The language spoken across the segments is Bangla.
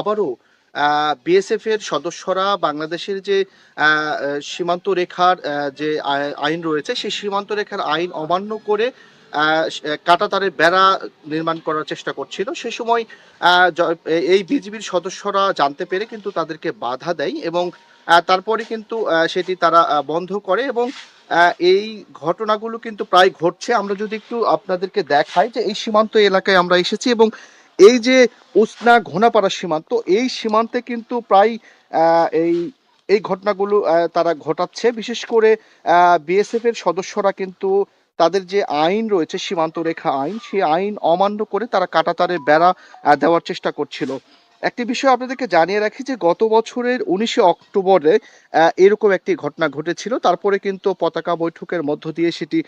আবারও বিএসএফ এর সদস্যরা বাংলাদেশের যে সীমান্ত রেখার যে আইন রয়েছে, সেই সীমান্ত রেখার আইন অমান্য করে কাটাতারের বেড়া নির্মাণ করার চেষ্টা করছিল। সে সময় এই বিজিবির সদস্যরা জানতে পেরে কিন্তু তাদেরকে বাধা দেয় এবং তারপরে কিন্তু সেটি তারা বন্ধ করে এবং এই ঘটনাগুলো কিন্তু প্রায় ঘটছে। আমরা যদি একটু আপনাদেরকে দেখাই যে এই সীমান্ত এলাকায় আমরা এসেছি এবং এই যে উসনা ঘোনাপাড়া সীমান্ত, এই সীমান্তে কিন্তু প্রায় এই এই ঘটনাগুলো তারা ঘটাচ্ছে। বিশেষ করে বিএসএফ এর সদস্যরা কিন্তু তাদের যে আইন রয়েছে সীমান্ত রেখা আইন, সেই আইন অমান্য করে তারা কাটাতারের বেড়া দেওয়ার চেষ্টা করছিল। একটি বিষয় আপনাদেরকে জানিয়ে রাখি যে গত বছরের উনিশে অক্টোবরে এরকম একটি ঘটনা ঘটেছিল। তারপরে কিন্তু পতাকা বৈঠকের মধ্য দিয়ে সেটি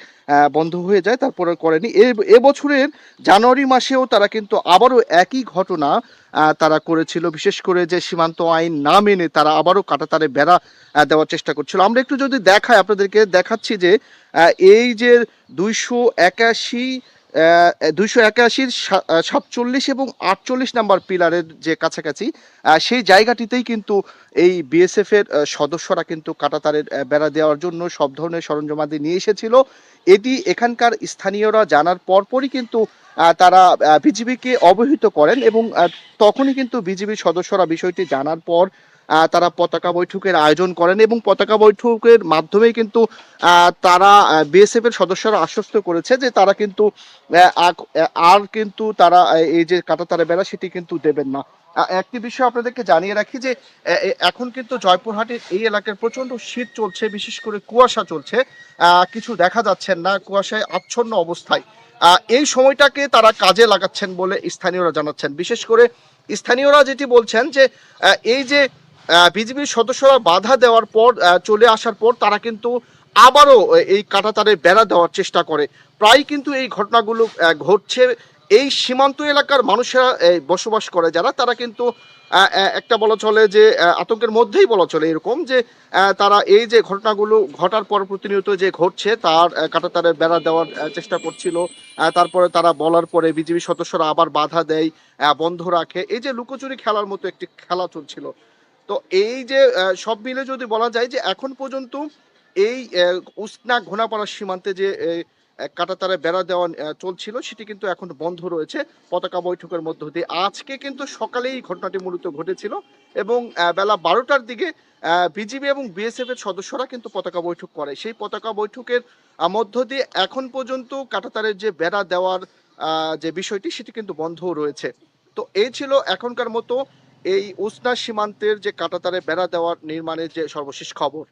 বন্ধ হয়ে যায়, তারপরে করেনি। এবছরের জানুয়ারি মাসেও তারা কিন্তু আবারও একই ঘটনা তারা করেছিল। বিশেষ করে যে সীমান্ত আইন না মেনে তারা আবারও কাটাতারে বেড়া দেওয়ার চেষ্টা করছিল। আমরা একটু যদি দেখাই, আপনাদেরকে দেখাচ্ছি যে এই যে দুইশো একাশি দুইশো একাশির সাতচল্লিশ এবং আটচল্লিশ নাম্বার পিলারের যে কাছাকাছি সেই জায়গাটিতেই কিন্তু এই বিএসএফ এর সদস্যরা কিন্তু কাটাতারের বেড়া দেওয়ার জন্য সব ধরনের সরঞ্জামাদি নিয়ে এসেছিল। এটি এখানকার স্থানীয়রা জানার পরপরই কিন্তু তারা বিজিবিকে অবহিত করেন এবং তখনই কিন্তু বিজিবির সদস্যরা বিষয়টি জানার পর তারা পতাকা বৈঠকের আয়োজন করেন এবং পতাকা বৈঠকের মাধ্যমেই কিন্তু তারা বিএসএফ এর সদস্যরা আশ্বস্ত করেছে যে তারা কিন্তু আর কিন্তু তারা এই যে কাটাতারে বেড়া সেটি কিন্তু দেবেন না। একটি বিষয় আপনাদেরকে জানিয়ে রাখি যে এখন কিন্তু জয়পুরহাটের এই এলাকার প্রচণ্ড শীত চলছে, বিশেষ করে কুয়াশা চলছে। কিছু দেখা যাচ্ছে না, কুয়াশায় আচ্ছন্ন অবস্থায়। এই সময়টাকে তারা কাজে লাগাচ্ছেন বলে স্থানীয়রা জানাচ্ছেন। বিশেষ করে স্থানীয়রা যেটি বলছেন যে এই যে বিজেপির সদস্যরা বাধা দেওয়ার পর চলে আসার পর তারা কিন্তু আবারও এই কাটাতারে বেড়া দেওয়ার চেষ্টা করে। প্রায় কিন্তু এই ঘটনাগুলো ঘটছে এই সীমান্ত এলাকার মানুষেরা বসবাস করে যারা, তারা কিন্তু একটা বলা চলে যে আতঙ্কের মধ্যেই বলা চলে এরকম যে তারা এই যে ঘটনাগুলো ঘটার পর প্রতিনিয়ত যে ঘটছে, তার কাঁটাতারের বেড়া দেওয়ার চেষ্টা করছিল তারপরে তারা বলার পরে বিজেপি সদস্যরা আবার বাধা দেয় বন্ধ রাখে। এই যে লুকোচুরি খেলার মতো একটি খেলা চলছিল। তো এই যে সব মিলে যদি বলা যায় যে, এখন পর্যন্ত এই উসনা ঘোনাপাড়া সীমান্তে যে কাঁটাতারে বেড়া দেওয়া চলছিল, সেটি কিন্তু এখন বন্ধ রয়েছে। পতাকা বৈঠকের মধ্য দিয়ে আজকে কিন্তু সকালেই এই ঘটনাটি মূলত ঘটেছিল এবং বেলা বারোটার দিকে বিজিবি এবং বিএসএফ এর সদস্যরা কিন্তু পতাকা বৈঠক করে। সেই পতাকা বৈঠকের মধ্য দিয়ে এখন পর্যন্ত কাঁটাতারের যে বেড়া দেওয়ার যে বিষয়টি, সেটি কিন্তু বন্ধ রয়েছে। তো এই ছিল এখনকার মতো এই উসনা সীমান্তের যে কাটাতারে বেড়া দেওয়ার নির্মাণের যে সর্বশেষ খবর।